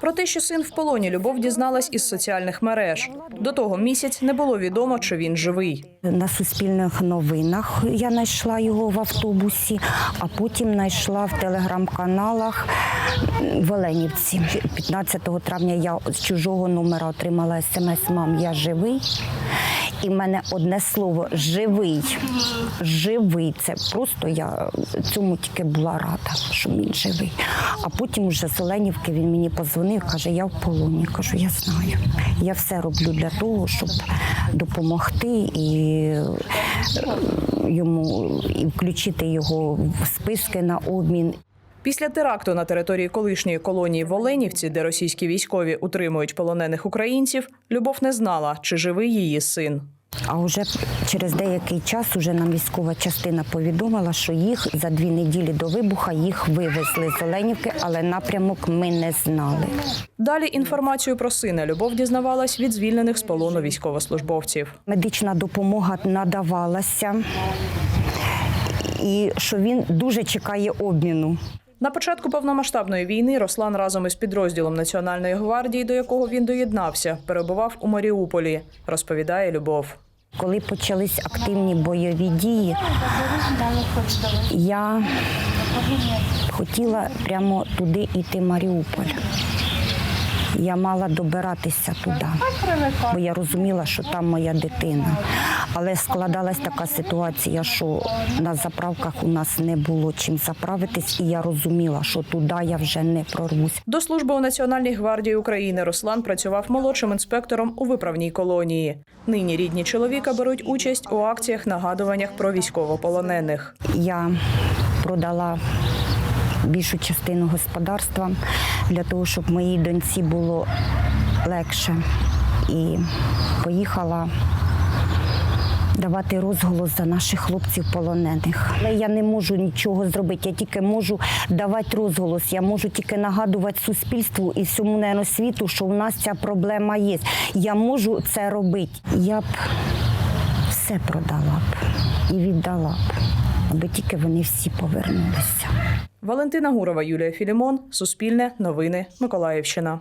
Про те, що син в полоні, Любов дізналась із соціальних мереж. До того місяць не було відомо, чи він живий. На суспільних новинах я знайшла його в автобусі, а потім знайшла в телеграм-каналах в Оленівці. 15 травня я з чужого номера отримала смс Мам, я живий. І в мене одне слово живий. Живий. Це просто я цьому тільки була рада, що він живий. А потім вже з Оленівки він мені позвонив, каже, я в полоні. Кажу, я знаю. Я все роблю для того, щоб допомогти і е, йому і включити його в списки на обмін. Після теракту на території колишньої колонії в Оленівці, де російські військові утримують полонених українців, Любов не знала, чи живий її син. А вже через деякий час уже нам військова частина повідомила, що їх за дві неділі до вибуха їх вивезли з Оленівки, але напрямок ми не знали. Далі інформацію про сина Любов дізнавалась від звільнених з полону військовослужбовців. Медична допомога надавалася, і що він дуже чекає обміну. На початку повномасштабної війни Руслан разом із підрозділом Національної гвардії, до якого він доєднався, перебував у Маріуполі, розповідає Любов. Коли почались активні бойові дії, я хотіла прямо туди йти Маріуполь. Я мала добиратися туди, бо я розуміла, що там моя дитина. Але складалась така ситуація, що на заправках у нас не було чим заправитись, і я розуміла, що туди я вже не прорвусь. До служби у Національній гвардії України Руслан працював молодшим інспектором у виправній колонії. Нині рідні чоловіка беруть участь у акціях нагадуваннях про військовополонених. Я продала більшу частину господарства для того, щоб моїй доньці було легше. І поїхала давати розголос за наших хлопців полонених. Але я не можу нічого зробити, я тільки можу давати розголос. Я можу тільки нагадувати суспільству і всьому наверно, світу, що в нас ця проблема є. Я можу це робити. Я б все продала б і віддала б, аби тільки вони всі повернулися. Валентина Гурова, Юлія Філімон, Суспільне, Новини, Миколаївщина.